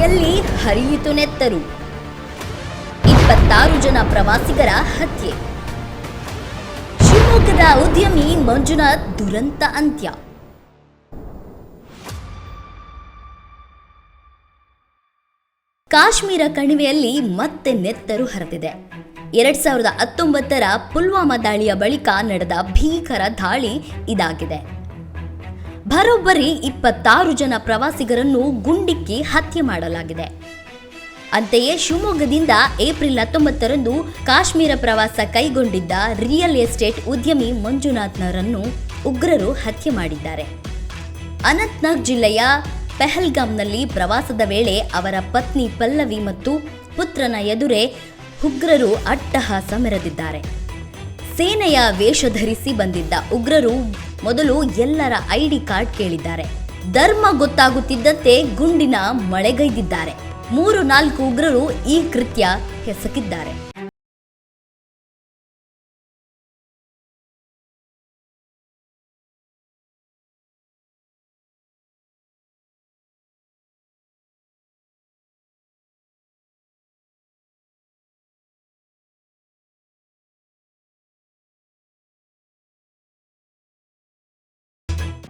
ಕಣಿವೆಯಲ್ಲಿ ಹರಿಯಿತು ನೆತ್ತರು. ಇಪ್ಪತ್ತಾರು ಜನ ಪ್ರವಾಸಿಗರ ಹತ್ಯೆ. ಶಿವಮೊಗ್ಗದ ಉದ್ಯಮಿ ಮಂಜುನಾಥ್ ದುರಂತ ಅಂತ್ಯ. ಕಾಶ್ಮೀರ ಕಣಿವೆಯಲ್ಲಿ ಮತ್ತೆ ನೆತ್ತರು ಹರಿದಿದೆ ಎರಡ್ ಸಾವಿರದ ಹತ್ತೊಂಬತ್ತರ ಪುಲ್ವಾಮಾ ದಾಳಿಯ ಬಳಿಕ ನಡೆದ ಭೀಕರ ದಾಳಿ ಇದಾಗಿದೆ. ಬರೋಬ್ಬರಿ ಇಪ್ಪತ್ತಾರು ಜನ ಪ್ರವಾಸಿಗರನ್ನು ಗುಂಡಿಕ್ಕಿ ಹತ್ಯೆ ಮಾಡಲಾಗಿದೆ. ಅಂತೆಯೇ ಶಿವಮೊಗ್ಗದಿಂದ ಏಪ್ರಿಲ್ ಹತ್ತೊಂಬತ್ತರಂದು ಕಾಶ್ಮೀರ ಪ್ರವಾಸ ಕೈಗೊಂಡಿದ್ದ ರಿಯಲ್ ಎಸ್ಟೇಟ್ ಉದ್ಯಮಿ ಮಂಜುನಾಥ್ನರನ್ನು ಉಗ್ರರು ಹತ್ಯೆ ಮಾಡಿದ್ದಾರೆ. ಅನಂತ್ನಾಗ್ ಜಿಲ್ಲೆಯ ಪೆಹಲ್ಗಾಮ್ನಲ್ಲಿ ಪ್ರವಾಸದ ವೇಳೆ ಅವರ ಪತ್ನಿ ಪಲ್ಲವಿ ಮತ್ತು ಪುತ್ರನ ಎದುರೇ ಉಗ್ರರು ಅಟ್ಟಹಾಸ ಮೆರೆದಿದ್ದಾರೆ ಸೇನೆಯ ವೇಷ ಧರಿಸಿ ಬಂದಿದ್ದ ಉಗ್ರರು ಮೊದಲು ಎಲ್ಲರ ಐಡಿ ಕಾರ್ಡ್ ಕೇಳಿದ್ದಾರೆ. ಧರ್ಮ ಗೊತ್ತಾಗುತ್ತಿದ್ದಂತೆ ಗುಂಡಿನ ಮಳೆಗೈದಿದ್ದಾರೆ. ಮೂರು ನಾಲ್ಕು ಉಗ್ರರು ಈ ಕೃತ್ಯ ಎಸಗಿದ್ದಾರೆ.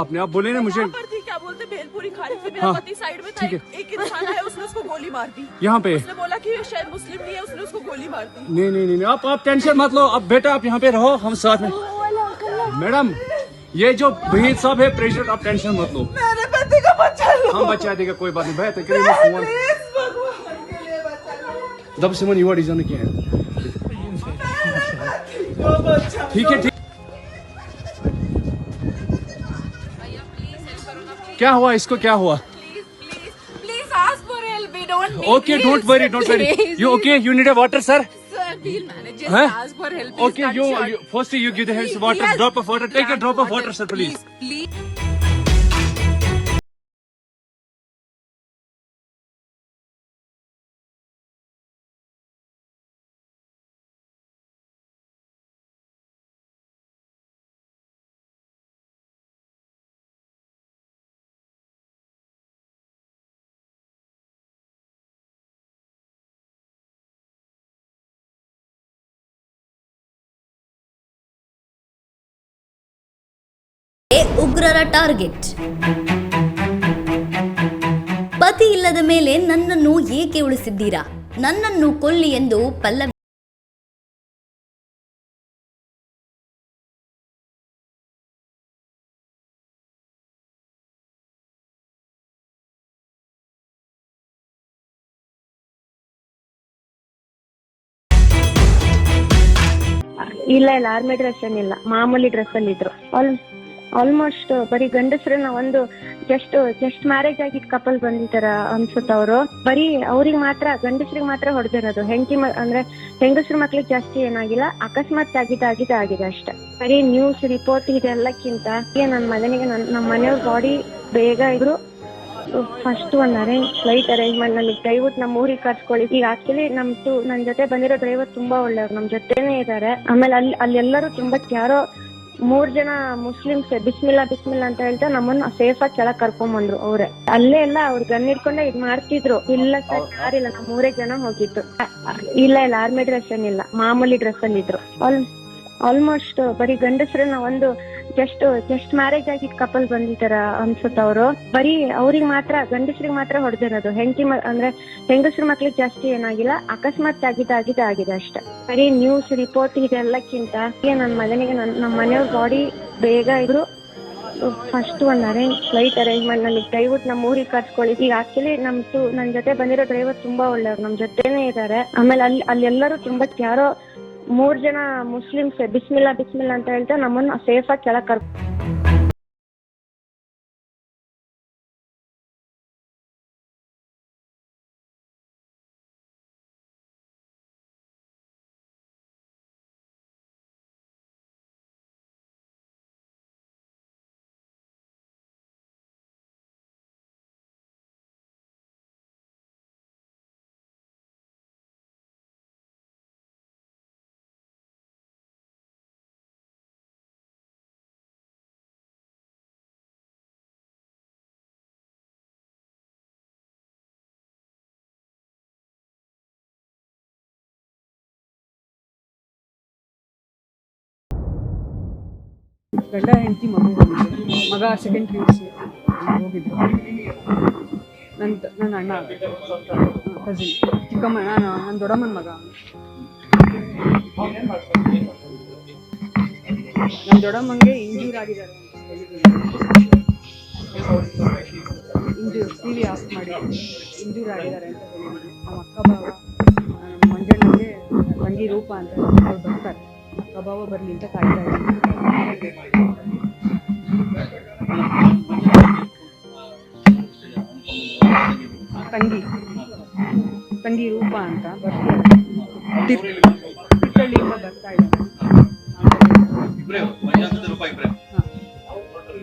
अपने आप बोले ना मुझे। वहाँ पर थी क्या बोलते भेलपुरी खाने से मेरा हाँ, पति साइड में था। एक, एक इंसान आया उसने उसको गोली मार दी। यहाँ पे। उसने बोला कि शायद मुस्लिम नहीं है उसने उसको गोली मार दी। नहीं नहीं नहीं नहीं, आप आप टेंशन मत लो। अब बेटा आप यहाँ पे रहो हम साथ में। मैडम ये जो भहीद साहब है प्रेसिडेंट आप टेंशन मत लो। मेरे पति का बच्चा लो हम बचा देगा कोई बात नहीं। तो के लिए बचा दब सिमन युवा डिज़ाइन किया है। ठीक है ठीक। क्या हुआ? इसको क्या हुआ? Okay don't worry don't worry you okay you need a water sir okay you first you give the water drop of water take a drop of water sir please please ಉಗ್ರರ ಟಾರ್ಗೆಟ್. ಪತಿ ಇಲ್ಲದ ಮೇಲೆ ನನ್ನನ್ನು ಏಕೆ ಉಳಿಸಿದ್ದೀರಾ? ನನ್ನನ್ನು ಕೊಲ್ಲಿ ಎಂದು ಪಲ್ಲವಿ ಇಲ್ಲ ಇಲ್ಲ ಆರ್ಮಿ ಡ್ರೆಸ್ ಏನಿಲ್ಲ. ಮಾಮೂಲಿ ಡ್ರೆಸ್ ಅಲ್ಲಿ ಇದ್ರು ಆಲ್ಮೋಸ್ಟ್ ಬರೀ ಗಂಡಸ್ರನ್ನ ಒಂದು ಜಸ್ಟ್ ಜಸ್ಟ್ ಮ್ಯಾರೇಜ್ ಆಗಿದ್ ಕಪಲ್ ಬಂದಿದ್ದಾರ ಅನ್ಸುತ್ತ ಅವರು. ಬರೀ ಅವ್ರಿಗೆ ಮಾತ್ರ, ಗಂಡಸ್ರಿಗೆ ಮಾತ್ರ ಹೊಡೆದಿರೋದು. ಹೆಂಡತಿ ಅಂದ್ರೆ ಹೆಂಗಸ್ರ ಮಕ್ಳಿಗೆ ಜಾಸ್ತಿ ಏನಾಗಿಲ್ಲ, ಅಕಸ್ಮಾತ್ ಆಗಿದ್ದ ಆಗಿದ್ದ, ಆಗಿದೆ ಅಷ್ಟೇ. ಬರೀ ನ್ಯೂಸ್ ರಿಪೋರ್ಟ್ ಇದೆಲ್ಲಕ್ಕಿಂತ ನನ್ನ ಮಗನಿಗೆ ನಮ್ಮ ಮನೆಯವ್ರ ಬಾಡಿ ಬೇಗ ಇದ್ರು ಫಸ್ಟ್ ಒಂದ್ ಅರೇಂಜ್ ಫ್ಲೈಟ್ ಅರೇಂಜ್ಮೆಂಟ್ ನನಗೆ ದಯವಿಟ್ಟು ನಮ್ಮ ಊರಿಗೆ ಕರ್ಸ್ಕೊಳ್ಳಿ. ಈಗ ಆಕ್ಚುಲಿ ನಮ್ ನನ್ನ ಜೊತೆ ಬಂದಿರೋ ಡ್ರೈವರ್ ತುಂಬಾ ಒಳ್ಳೆಯವ್ರು. ನಮ್ಮ ಜೊತೆನೇ ಇದ್ದಾರೆ ಆಮೇಲೆ ಅಲ್ಲಿ ಅಲ್ಲೆಲ್ಲರೂ ತುಂಬಾ ಯಾರೋ ಮೂರ್ ಜನ ಮುಸ್ಲಿಮ್ಸ್ ಬಿಸ್ಮಿಲ್ಲಾ ಬಿಸ್ಮಿಲ್ಲಾ ಅಂತ ಹೇಳ್ತಾ ನಮ್ಮನ್ನ ಸೇಫ್ ಆಗಿ ಕೆಳಗ್ ಕರ್ಕೊಂಡ್ ಬಂದ್ರು ಅವ್ರೆ. ಅಲ್ಲೇ ಎಲ್ಲ ಅವ್ರ ಗನ್ ಹಿಡ್ಕೊಂಡೆ ಇದ್ ಮಾಡ್ತಿದ್ರು. ಇಲ್ಲ ಸರ್ ಯಾರಿಲ್ಲ ಮೂರೇ ಜನ ಅ- ಇಲ್ಲ ಇಲ್ಲ ಆರ್ಮಿ ಡ್ರೆಸ್ ಏನಿಲ್ಲ ಮಾಮೂಲಿ ಡ್ರೆಸ್ ಅಲ್ಲಿ ಇದ್ರು. ಆಲ್ ಆಲ್ಮೋಸ್ಟ್ ಬರೀ ಗಂಡಸ್ರನ್ನ ಒಂದು ಜಸ್ಟ್ ಜಸ್ಟ್ ಮ್ಯಾರೇಜ್ ಆಗಿದ್ ಕಪಲ್ ಬಂದಿದ್ದಾರ ಅನ್ಸುತ್ತ ಅವರು. ಬರೀ ಅವ್ರಿಗೆ ಮಾತ್ರ, ಗಂಡಸ್ರಿಗೆ ಮಾತ್ರ ಹೊಡೆದಿರೋದು. ಹೆಂಡತಿ ಅಂದ್ರೆ ಹೆಂಗಸ್ರ ಮಕ್ಳಿಗೆ ಜಾಸ್ತಿ ಏನಾಗಿಲ್ಲ, ಅಕಸ್ಮಾತ್ ಆಗಿದ್ದ ಆಗಿದ್ದ, ಆಗಿದೆ ಅಷ್ಟೇ. ಬರೀ ನ್ಯೂಸ್ ರಿಪೋರ್ಟ್ ಇದೆಲ್ಲಕ್ಕಿಂತ ನನ್ನ ಮನೆಗೆ ನನ್ನ ನಮ್ಮ ಮನೆಯವ್ರ ಬಾಡಿ ಬೇಗ ಇದ್ರು ಫಸ್ಟ್ ಒಂದು ಅರೇಂಜ್ ಫ್ಲೈಟ್ ಅರೇಂಜ್ಮೆಂಟ್ ನನಗೆ ಡ್ರೈವರ್ ನಮ್ಮ ಊರಿಗೆ ಕರ್ಸ್ಕೊಳ್ಳಿ. ಈಗ ಆಕ್ಚುಲಿ ನಮ್ ನನ್ನ ಜೊತೆ ಬಂದಿರೋ ಡ್ರೈವರ್ ತುಂಬಾ ಒಳ್ಳೆಯವ್ರು. ನಮ್ಮ ಜೊತೆನೇ ಇದ್ದಾರೆ ಆಮೇಲೆ ಅಲ್ಲಿ ಅಲ್ಲೆಲ್ಲರೂ ತುಂಬಾ ಯಾರೋ ಮೂರ್ ಜನ ಮುಸ್ಲಿಮ್ಸ್ ಬಿಸ್ಮಿಲ್ಲಾ ಬಿಸ್ಮಿಲ್ಲಾ ಅಂತ ಹೇಳ್ತಾ ನಮ್ಮನ್ನ ಸೇಫ್ ಆಗಿ ಕೆಳಗ್ ಗಂಡ, ಹೆಂಡತಿ, ಮಗು ಹೋಗಿದ್ದು. ಮಗ ಸೆಕೆಂಡ್ ಪಿ ಯು ಸಿ ಹೋಗಿದ್ದೆ ನನ್ನ ನನ್ನ ಅಣ್ಣ ಕಸಿನ್ ಚಿಕ್ಕಮ್ಮ ನಾನು ನನ್ನ ದೊಡ್ಡಮ್ಮನ ಮಗ. ನನ್ನ ದೊಡ್ಡಮ್ಮಂಗೆ ಇಂಜೂರ್ ಆಗಿದ್ದಾರೆ. ಇಂಜೂರ್ ಟಿ ವಿ ಆಫ್ ಮಾಡಿ. ಇಂಜೂರ್ ಆಗಿದ್ದಾರೆ ಅಂತ ಹೇಳಿದ್ರು. ನಮ್ಮ ಅಕ್ಕ, ಬಾವ, ನಮ್ಮ ಮಂಜಣ್ಣಂಗೆ ತಂಗಿ ರೂಪ ಅಂತ ಅವ್ರು ಬರ್ತಾರೆ. ಬಾವ ಬರಲಿ ಅಂತ ಕಾಯ್ತಾ ಇದ್ದೀನಿ. ತಂಗಿ. ತಂಗಿ ರೂಪ ಅಂತ ತಿಪ್ಪಳ್ಳಿಯಿಂದ ಬರ್ತಾ ಇದ್ದಾರೆ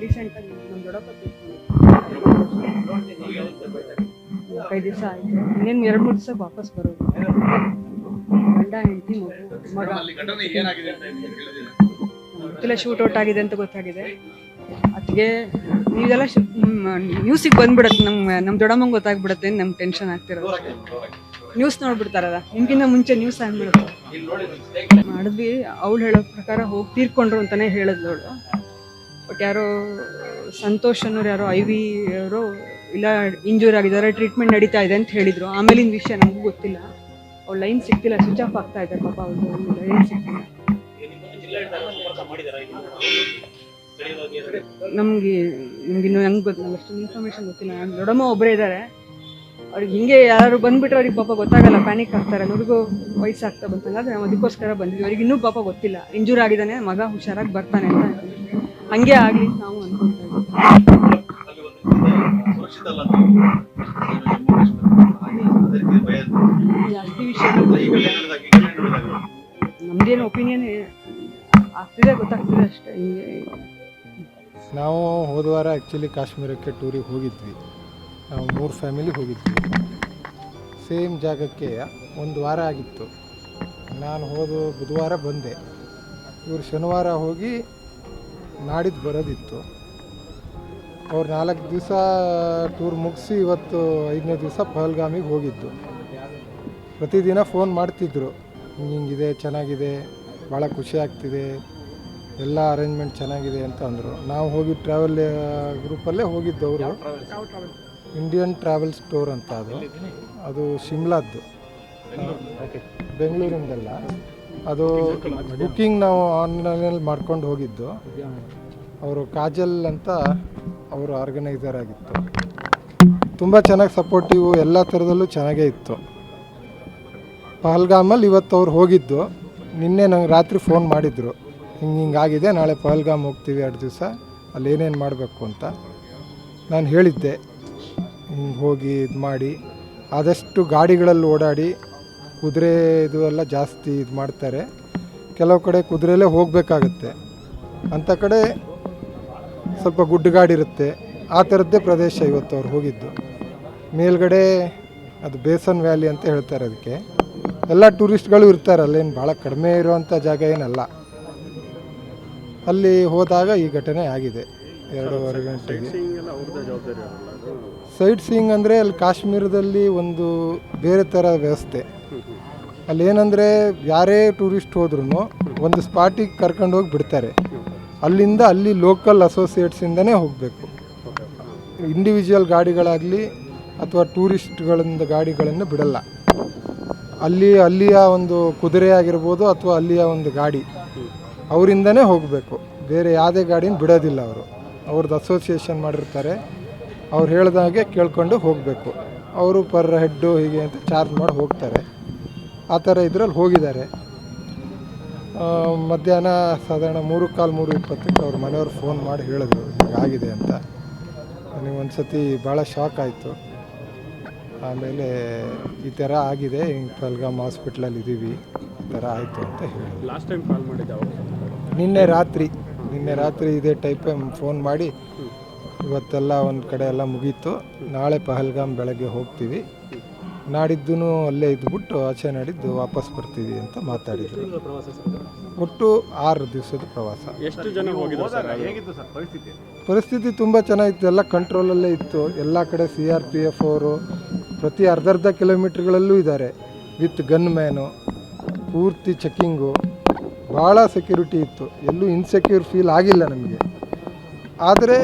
ರೀಸೆಂಟಾಗಿ ನಮ್ಮ ದಿವಸ ಆಯಿತು. ಇನ್ನೇನು ಎರಡು ಮೂರು ದಿವಸ ವಾಪಸ್ ಬರೋದು. ಗಂಡ ಹೆಂಡತಿ ಮಗು ಶೂಟ್ ಔಟ್ ಆಗಿದೆ ಅಂತ ಗೊತ್ತಾಗಿದೆ. ಅದಕ್ಕೆ ನೀವೆಲ್ಲ ನ್ಯೂಸಿಗೆ ಬಂದ್ಬಿಡತ್ತೆ ನಮ್ಮ ನಮ್ಮ ದೊಡ್ಡಮ್ಮಂಗೆ ಗೊತ್ತಾಗ್ಬಿಡತ್ತೆ ನಮ್ಮ ಟೆನ್ಷನ್ ಆಗ್ತಿರೋದು. ನ್ಯೂಸ್ ನೋಡ್ಬಿಡ್ತಾರಲ್ಲ ನಿಮ್ಗಿಂತ ಮುಂಚೆ ನ್ಯೂಸ್ ಆಗ್ಬಿಡುತ್ತೆ. ಮಾಡಿದ್ವಿ ಅವಳು ಹೇಳೋ ಪ್ರಕಾರ ಹೋಗಿ ತೀರ್ಕೊಂಡ್ರು ಅಂತಾನೆ ಹೇಳಿದ್ಲು ಅವಳು ಬಟ್ ಯಾರೋ ಸಂತೋಷ್ ಅನ್ನೋರು ಯಾರೋ ಐ ವಿ ಅವರು ಇಲ್ಲ ಇಂಜೂರ್ ಆಗಿದ್ದಾರೆ ಟ್ರೀಟ್ಮೆಂಟ್ ನಡೀತಾ ಇದೆ ಅಂತ ಹೇಳಿದ್ರು. ಆಮೇಲಿನ ವಿಷಯ ನಮಗೂ ಗೊತ್ತಿಲ್ಲ. ಅವ್ಳು ಲೈನ್ ಸಿಗ್ತಿಲ್ಲ ಸ್ವಿಚ್ ಆಫ್ ಆಗ್ತಾ ಇದೆ ಪಾಪ ಅವ್ಳು ಲೈನ್ ಸಿಗ್ತಿಲ್ಲ ನಮಗೆ, ನಿಮ್ಗೆ ಇನ್ನೂ ಗೊತ್ತು ಗೊತ್ತಿಲ್ಲ ಅಷ್ಟು ಇನ್ಫಾರ್ಮೇಶನ್ ಗೊತ್ತಿಲ್ಲ. ದೊಡ್ಡಮ್ಮ ಒಬ್ಬರೇ ಇದ್ದಾರೆ ಅವ್ರಿಗೆ ಹಿಂಗೆ ಯಾರು ಬಂದ್ಬಿಟ್ರೆ ಅವ್ರಿಗೆ ಪಾಪ ಗೊತ್ತಾಗಲ್ಲ ಪ್ಯಾನಿಕ್ ಆಗ್ತಾರೆ. ಅವ್ರಿಗೂ ವಯಸ್ಸಾಗ್ತಾ ಬಂತು ನಾವು ಅದಕ್ಕೋಸ್ಕರ ಬಂದಿದ್ವಿ ಅವ್ರಿಗೆ ಇನ್ನೂ ಪಾಪ ಗೊತ್ತಿಲ್ಲ. ಇಂಜೂರ್ ಆಗಿದ್ದಾನೆ ಮಗ ಹುಷಾರಾಗಿ ಬರ್ತಾನೆ ಅಂತ. ಹಂಗೆ ಆಗಲಿ, ನಾವು ಅನ್ಕೊಳ್ತಾ ಇದ್ದೀವಿ. ನಮ್ದೇನು ಒಪಿನಿಯನ್ ಆಗ್ತಿದೆ, ಗೊತ್ತಾಗ್ತಿದೆ ಅಷ್ಟೇ. ನಾವು ಹೋದ ವಾರ ಆ್ಯಕ್ಚುಲಿ ಕಾಶ್ಮೀರಕ್ಕೆ ಟೂರಿಗೆ ಹೋಗಿದ್ವಿ. ನಾವು ಮೂರು ಫ್ಯಾಮಿಲಿ ಹೋಗಿದ್ವಿ. ಸೇಮ್ ಜಾಗಕ್ಕೆ ಒಂದು ವಾರ ಆಗಿತ್ತು. ನಾನು ಹೋದ ಬುಧವಾರ ಬಂದೆ. ಇವರು ಶನಿವಾರ ಹೋಗಿ ನಾಡಿದ್ದು ಬರೋದಿತ್ತು. ಅವ್ರು ನಾಲ್ಕು ದಿವಸ ಟೂರ್ ಮುಗಿಸಿ ಇವತ್ತು ಐದನೇ ದಿವಸ ಪಹಲ್ಗಾಮಿಗೆ ಹೋಗಿದ್ದು. ಪ್ರತಿದಿನ ಫೋನ್ ಮಾಡ್ತಿದ್ರು. ಹಿಂಗಿದೆ ಚೆನ್ನಾಗಿದೆ ಭಾಳ ಖುಷಿ ಆಗ್ತಿದೆ ಎಲ್ಲ ಅರೇಂಜ್ಮೆಂಟ್ ಚೆನ್ನಾಗಿದೆ ಅಂತ ಅಂದರು. ನಾವು ಹೋಗಿ ಟ್ರಾವೆಲ್ ಗ್ರೂಪಲ್ಲೇ ಹೋಗಿದ್ದವರು ಇಂಡಿಯನ್ ಟ್ರಾವೆಲ್ ಸ್ಟೋರ್ ಅಂತ ಅದು. ಅದು ಶಿಮ್ಲಾದ್ದು. ಬೆಂಗಳೂರಿಂದಲ್ಲ. ಅದು ಬುಕ್ಕಿಂಗ್ ನಾವು ಆನ್ಲೈನಲ್ಲಿ ಮಾಡ್ಕೊಂಡು ಹೋಗಿದ್ದು. ಅವರು ಕಾಜಲ್ ಅಂತ ಅವರು ಆರ್ಗನೈಸರ್ ಆಗಿತ್ತು. ತುಂಬ ಚೆನ್ನಾಗಿ ಸಪೋರ್ಟಿವ್ ಎಲ್ಲ ಥರದಲ್ಲೂ ಚೆನ್ನಾಗೇ ಇತ್ತು. ಪಹಲ್ಗಾಮಲ್ಲಿ ಇವತ್ತು ಅವ್ರು ಹೋಗಿದ್ದು. ನಿನ್ನೆ ನಂಗೆ ರಾತ್ರಿ ಫೋನ್ ಮಾಡಿದರು. ಹಿಂಗೆ ಹಿಂಗಾಗಿದೆ ನಾಳೆ ಪಹಲ್ಗಾಮ್ ಹೋಗ್ತೀವಿ ಎರಡು ದಿವಸ, ಅಲ್ಲಿ ಏನೇನು ಮಾಡಬೇಕು ಅಂತ. ನಾನು ಹೇಳಿದ್ದೆ, ಹಿಂಗೆ ಹೋಗಿ ಇದು ಮಾಡಿ. ಆದಷ್ಟು ಗಾಡಿಗಳಲ್ಲಿ ಓಡಾಡಿ, ಕುದುರೆ ಇದು ಎಲ್ಲ ಜಾಸ್ತಿ ಇದು ಮಾಡ್ತಾರೆ. ಕೆಲವು ಕಡೆ ಕುದುರೆಲೇ ಹೋಗಬೇಕಾಗತ್ತೆ. ಅಂಥ ಕಡೆ ಸ್ವಲ್ಪ ಗುಡ್ಡಗಾಡಿರುತ್ತೆ. ಆ ಥರದ್ದೇ ಪ್ರದೇಶ ಇವತ್ತು ಅವ್ರು ಹೋಗಿದ್ದು. ಮೇಲ್ಗಡೆ ಅದು ಬೇಸನ್ ವ್ಯಾಲಿ ಅಂತ ಹೇಳ್ತಾರೆ ಅದಕ್ಕೆ ಎಲ್ಲ ಟೂರಿಸ್ಟ್ಗಳು ಇರ್ತಾರೆ, ಅಲ್ಲೇನು ಭಾಳ ಕಡಿಮೆ ಇರುವಂಥ ಜಾಗ ಏನಲ್ಲ. ಅಲ್ಲಿ ಹೋದಾಗ ಈ ಘಟನೆ ಆಗಿದೆ. ಎರಡೂವರೆ ಗಂಟೆಗೆ. ಸೈಟ್ ಸೀಯಿಂಗ್ ಅಂದರೆ ಅಲ್ಲಿ ಕಾಶ್ಮೀರದಲ್ಲಿ ಒಂದು ಬೇರೆ ಥರ ವ್ಯವಸ್ಥೆ. ಅಲ್ಲಿ ಏನಂದರೆ ಯಾರೇ ಟೂರಿಸ್ಟ್ ಹೋದ್ರೂ ಒಂದು ಸ್ಪಾಟಿಗೆ ಕರ್ಕೊಂಡೋಗಿ ಬಿಡ್ತಾರೆ. ಅಲ್ಲಿಂದ ಅಲ್ಲಿ ಲೋಕಲ್ ಅಸೋಸಿಯೇಟ್ಸಿಂದನೇ ಹೋಗಬೇಕು. ಇಂಡಿವಿಜುವಲ್ ಗಾಡಿಗಳಾಗಲಿ ಅಥವಾ ಟೂರಿಸ್ಟ್ಗಳಿಂದ ಗಾಡಿಗಳನ್ನು ಬಿಡಲ್ಲ. ಅಲ್ಲಿ, ಅಲ್ಲಿಯ ಒಂದು ಕುದುರೆ ಆಗಿರ್ಬೋದು ಅಥವಾ ಅಲ್ಲಿಯ ಒಂದು ಗಾಡಿ, ಅವರಿಂದನೇ ಹೋಗಬೇಕು. ಬೇರೆ ಯಾವುದೇ ಗಾಡಿನ ಬಿಡೋದಿಲ್ಲ ಅವರು. ಅವ್ರದ್ದು ಅಸೋಸಿಯೇಷನ್ ಮಾಡಿರ್ತಾರೆ. ಅವ್ರು ಹೇಳ್ದಾಗೆ ಕೇಳ್ಕೊಂಡು ಹೋಗಬೇಕು. ಅವರು ಪರ್ ಹೆಡ್ಡು ಹೀಗೆ ಅಂತ ಚಾರ್ಜ್ ಮಾಡಿ ಹೋಗ್ತಾರೆ. ಆ ಥರ ಇದ್ರಲ್ಲಿ ಹೋಗಿದ್ದಾರೆ. ಮಧ್ಯಾಹ್ನ ಸಾಧಾರಣ ಮೂರು ಕಾಲು ಮೂರು ಇಪ್ಪತ್ತಕ್ಕೆ ಅವ್ರ ಮನೆಯವ್ರು ಫೋನ್ ಮಾಡಿ ಹೇಳಿದ್ರು ಆಗಿದೆ ಅಂತ. ನನಗೆ ಒಂದು ಸತಿ ಭಾಳ ಶಾಕ್ ಆಯಿತು. ಆಮೇಲೆ ಈ ಥರ ಆಗಿದೆ ಹಿಂಗೆ ಪಲ್ಗಾಮ್ ಹಾಸ್ಪಿಟ್ಲಲ್ಲಿ ಇದ್ದೀವಿ ಈ ಥರ ಆಯಿತು ಅಂತ ಹೇಳಿ ಲಾಸ್ಟ್ ಟೈಮ್ ಕಾಲ್ ಮಾಡಿದ್ದೆ ನಿನ್ನೆ ರಾತ್ರಿ ನಿನ್ನೆ ರಾತ್ರಿ ಇದೇ ಟೈಪೇ ಫೋನ್ ಮಾಡಿ ಇವತ್ತೆಲ್ಲ ಒಂದು ಕಡೆ ಎಲ್ಲ ಮುಗೀತು. ನಾಳೆ ಪಹಲ್ಗಾಮ್ ಬೆಳಗ್ಗೆ ಹೋಗ್ತೀವಿ. ನಾಡಿದ್ದು ಅಲ್ಲೇ ಇದ್ಬಿಟ್ಟು ಆಚೆ ನಾಡಿದ್ದು ವಾಪಸ್ ಬರ್ತೀವಿ ಅಂತ ಮಾತಾಡಿದ್ರು. ಒಟ್ಟು ಆರು ದಿವಸದ ಪ್ರವಾಸ. ಎಷ್ಟು ಜನ ಹೋಗಿದ್ರು ಸರ್ ಪರಿಸ್ಥಿತಿ? ತುಂಬ ಚೆನ್ನಾಗಿತ್ತು. ಎಲ್ಲ ಕಂಟ್ರೋಲಲ್ಲೇ ಇತ್ತು. ಎಲ್ಲ ಕಡೆ ಸಿ ಆರ್ ಪಿ ಎಫ್ ಅವರು ಪ್ರತಿ ಅರ್ಧರ್ಧ ಕಿಲೋಮೀಟ್ರ್ಗಳಲ್ಲೂ ಇದ್ದಾರೆ. ವಿತ್ ಗನ್ ಮ್ಯಾನು ಪೂರ್ತಿ ಚೆಕ್ಕಿಂಗು. ಭಾಳ ಸೆಕ್ಯೂರಿಟಿ ಇತ್ತು. ಎಲ್ಲೂ ಇನ್ಸೆಕ್ಯೂರ್ ಫೀಲ್ ಆಗಿಲ್ಲ ನಮಗೆ. ಆದರೆ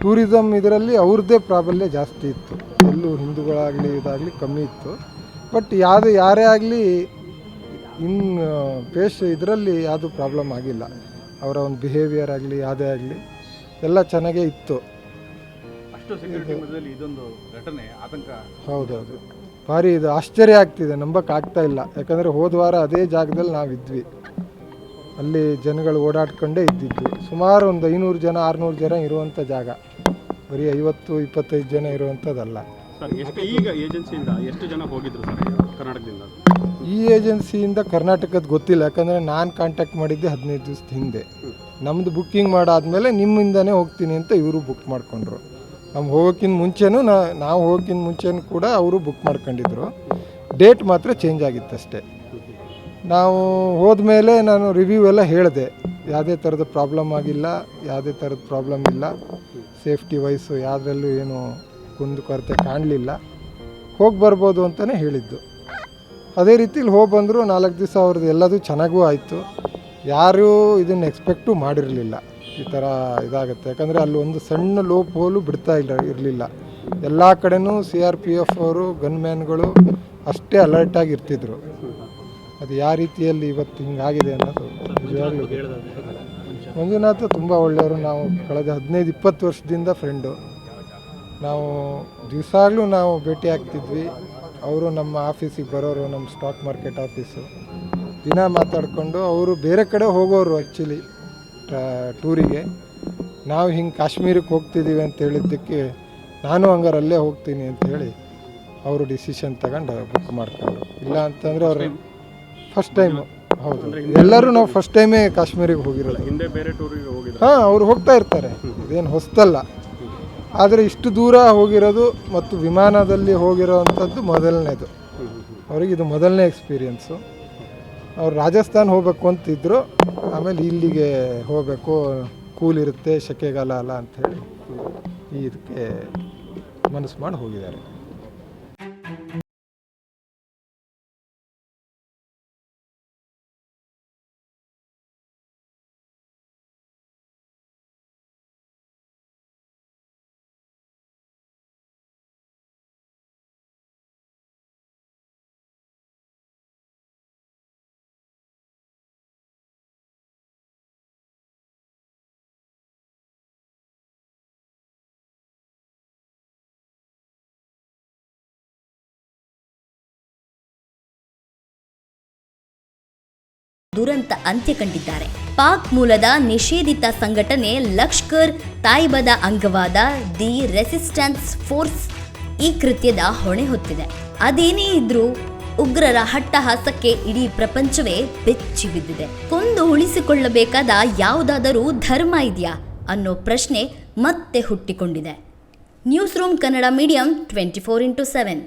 ಟೂರಿಸಮ್ ಇದರಲ್ಲಿ ಅವ್ರದ್ದೇ ಪ್ರಾಬಲ್ಯ ಜಾಸ್ತಿ ಇತ್ತು. ಎಲ್ಲೂ ಹಿಂದೂಗಳಾಗಲಿ ಇದಾಗಲಿ ಕಮ್ಮಿ ಇತ್ತು. ಬಟ್ ಯಾವುದು ಯಾರೇ ಆಗಲಿ ಇನ್ ಪೇಶ್ ಇದರಲ್ಲಿ ಯಾವುದು ಪ್ರಾಬ್ಲಮ್ ಆಗಿಲ್ಲ. ಅವರ ಒಂದು ಬಿಹೇವಿಯರ್ ಆಗಲಿ ಯಾವುದೇ ಆಗಲಿ ಎಲ್ಲ ಚೆನ್ನಾಗೇ ಇತ್ತು. ಅಷ್ಟು ಸೆಕ್ಯೂರಿಟಿ ಮಧ್ಯದಲ್ಲಿ ಇದೊಂದು ಘಟನೆ ಆತಂಕ. ಹೌದೌದು. ಭಾರಿ ಇದು ಆಶ್ಚರ್ಯ ಆಗ್ತಿದೆ ನಂಬಕ್ಕೆ ಆಗ್ತಾ ಇಲ್ಲ. ಯಾಕಂದರೆ ಹೋದ ವಾರ ಅದೇ ಜಾಗದಲ್ಲಿ ನಾವಿದ್ವಿ. ಅಲ್ಲಿ ಜನಗಳು ಓಡಾಡ್ಕೊಂಡೇ ಇದ್ದಿದ್ದು. ಸುಮಾರು ಒಂದು ಐನೂರು ಜನ ಆರುನೂರು ಜನ ಇರುವಂಥ ಜಾಗ. ಬರೀ ಐವತ್ತು ಇಪ್ಪತ್ತೈದು ಜನ ಇರುವಂಥದ್ದಲ್ಲ. ಸರ್ ಎಷ್ಟು ಈಗ ಏಜೆನ್ಸಿಯಿಂದ ಎಷ್ಟು ಜನ ಹೋಗಿದ್ರು ಸರ್ ಕರ್ನಾಟಕದಿಂದ? ಈ ಏಜೆನ್ಸಿಯಿಂದ ಕರ್ನಾಟಕದ ಗೊತ್ತಿಲ್ಲ ಯಾಕಂದರೆ ನಾನು ಕಾಂಟ್ಯಾಕ್ಟ್ ಮಾಡಿದ್ದೆ ಹದಿನೈದು ದಿವಸದ ಹಿಂದೆ. ನಮ್ಮದು ಬುಕ್ಕಿಂಗ್ ಮಾಡಾದ್ಮೇಲೆ ನಿಮ್ಮಿಂದನೇ ಹೋಗ್ತೀನಿ ಅಂತ ಇವರು ಬುಕ್ ಮಾಡಿಕೊಂಡ್ರು. ನಮ್ಗೆ ಹೋಗೋಕ್ಕಿಂತ ಮುಂಚೆನೂ ನಾ ನಾವು ಹೋಗೋಕ್ಕಿಂತ ಮುಂಚೆನೂ ಕೂಡ ಅವರು ಬುಕ್ ಮಾಡ್ಕೊಂಡಿದ್ರು. ಡೇಟ್ ಮಾತ್ರ ಚೇಂಜ್ ಆಗಿತ್ತಷ್ಟೇ ನಾವು ಹೋದ್ಮೇಲೆ ನಾನು ರಿವ್ಯೂ ಎಲ್ಲ ಹೇಳಿದೆ. ಯಾವುದೇ ಥರದ ಪ್ರಾಬ್ಲಮ್ ಆಗಿಲ್ಲ ಯಾವುದೇ ಥರದ ಪ್ರಾಬ್ಲಮ್ ಇಲ್ಲ. ಸೇಫ್ಟಿ ವೈಸು ಯಾವುದರಲ್ಲೂ ಏನು ಕುಂದು ಕೊರತೆ ಕಾಣಲಿಲ್ಲ. ಹೋಗಿ ಬರ್ಬೋದು ಅಂತಲೇ ಹೇಳಿದ್ದು. ಅದೇ ರೀತಿಲಿ ಹೋಗಿ ಬಂದರು ನಾಲ್ಕು ದಿವಸ ಅವ್ರದ್ದು ಎಲ್ಲದೂ ಚೆನ್ನಾಗೂ ಆಯಿತು. ಯಾರೂ ಇದನ್ನು ಎಕ್ಸ್ಪೆಕ್ಟೂ ಮಾಡಿರಲಿಲ್ಲ. ಈ ಥರ ಇದಾಗುತ್ತೆ. ಯಾಕಂದರೆ ಅಲ್ಲಿ ಒಂದು ಸಣ್ಣ ಲೋಪ್ ಹೋಲು ಬಿಡ್ತಾ ಇಲ್ಲ ಇರಲಿಲ್ಲ. ಎಲ್ಲ ಕಡೆನೂ ಸಿ ಆರ್ ಪಿ ಎಫ್ ಅವರು ಗನ್ಮ್ಯಾನ್ಗಳು ಅಷ್ಟೇ ಅಲರ್ಟಾಗಿ ಇರ್ತಿದ್ರು. ಅದು ಯಾವ ರೀತಿಯಲ್ಲಿ ಇವತ್ತು ಹಿಂಗಾಗಿದೆ ಅನ್ನೋದು ನಿಜವಾಗ್ಲೂ ಮಂಜುನಾಥ ತುಂಬ ಒಳ್ಳೆಯವರು. ನಾವು ಕಳೆದ ಹದಿನೈದು, ಇಪ್ಪತ್ತು ವರ್ಷದಿಂದ ಫ್ರೆಂಡು ನಾವು ದಿವಸಾಗ್ಲೂ ನಾವು ಭೇಟಿ ಆಗ್ತಿದ್ವಿ. ಅವರು ನಮ್ಮ ಆಫೀಸಿಗೆ ಬರೋರು ನಮ್ಮ ಸ್ಟಾಕ್ ಮಾರ್ಕೆಟ್ ಆಫೀಸು ದಿನ ಮಾತಾಡಿಕೊಂಡು ಅವರು ಬೇರೆ ಕಡೆ ಹೋಗೋರು ಆ್ಯಕ್ಚುಲಿ ಟೂರಿಗೆ ನಾವು ಹಿಂಗೆ ಕಾಶ್ಮೀರಕ್ಕೆ ಹೋಗ್ತಿದ್ದೀವಿ ಅಂತ ಹೇಳಿದ್ದಕ್ಕೆ ನಾನು ಹಂಗಾರೆ ಅಲ್ಲೇ ಹೋಗ್ತೀನಿ ಅಂತ ಹೇಳಿ ಅವರು ಡಿಸಿಷನ್ ತಗೊಂಡು ಬುಕ್ ಮಾಡ್ಕೊಂಡು ಇಲ್ಲ ಅಂತಂದರೆ ಅವರು ಫಸ್ಟ್ ಟೈಮು ಹೌದು. ಎಲ್ಲರೂ ನಾವು ಫಸ್ಟ್ ಟೈಮೇ ಕಾಶ್ಮೀರಿಗೆ ಹೋಗಿರೋದು. ಹಿಂದೆ ಬೇರೆ ಟೂರಿಗೆ ಹಾಂ ಅವ್ರು ಹೋಗ್ತಾ ಇರ್ತಾರೆ. ಇದೇನು ಹೊಸ್ತಲ್ಲ. ಆದರೆ ಇಷ್ಟು ದೂರ ಹೋಗಿರೋದು ಮತ್ತು ವಿಮಾನದಲ್ಲಿ ಹೋಗಿರೋ ಅಂಥದ್ದು ಮೊದಲನೇದು. ಅವ್ರಿಗೆ ಇದು ಮೊದಲನೇ ಎಕ್ಸ್ಪೀರಿಯೆನ್ಸು. ಅವ್ರು ರಾಜಸ್ಥಾನ್ ಹೋಗಬೇಕು ಅಂತಿದ್ರು, ಆಮೇಲೆ ಇಲ್ಲಿಗೆ ಹೋಗಬೇಕು, ಕೂಲ್ ಇರುತ್ತೆ ಸೆಕೆಗಾಲ ಅಲ್ಲ ಅಂಥೇಳಿ ಇದಕ್ಕೆ ಮನಸ್ಸು ಮಾಡಿ ಹೋಗಿದ್ದಾರೆ. ದುರಂತ ಅಂತ್ಯ ಕಂಡಿದ್ದಾರೆ. ಪಾಕ್ ಮೂಲದ ನಿಷೇಧಿತ ಸಂಘಟನೆ ಲಕ್ಷ್ಕರ್ ತಾಯಿಬದ ಅಂಗವಾದ ದಿ ರೆಸಿಸ್ಟೆನ್ಸ್ ಫೋರ್ಸ್ ಈ ಕೃತ್ಯದ ಹೊಣೆ ಹೊತ್ತಿದೆ. ಅದೇನೇ ಇದ್ರೂ ಉಗ್ರರ ಹಟ್ಟಹಾಸಕ್ಕೆ ಇಡೀ ಪ್ರಪಂಚವೇ ಬೆಚ್ಚಿ ಬಿದ್ದಿದೆ. ಕೊಂದು ಉಳಿಸಿಕೊಳ್ಳಬೇಕಾದ ಯಾವುದಾದರೂ ಧರ್ಮ ಇದೆಯಾ ಅನ್ನೋ ಪ್ರಶ್ನೆ ಮತ್ತೆ ಹುಟ್ಟಿಕೊಂಡಿದೆ. Newsroom Kannada medium twenty four into seven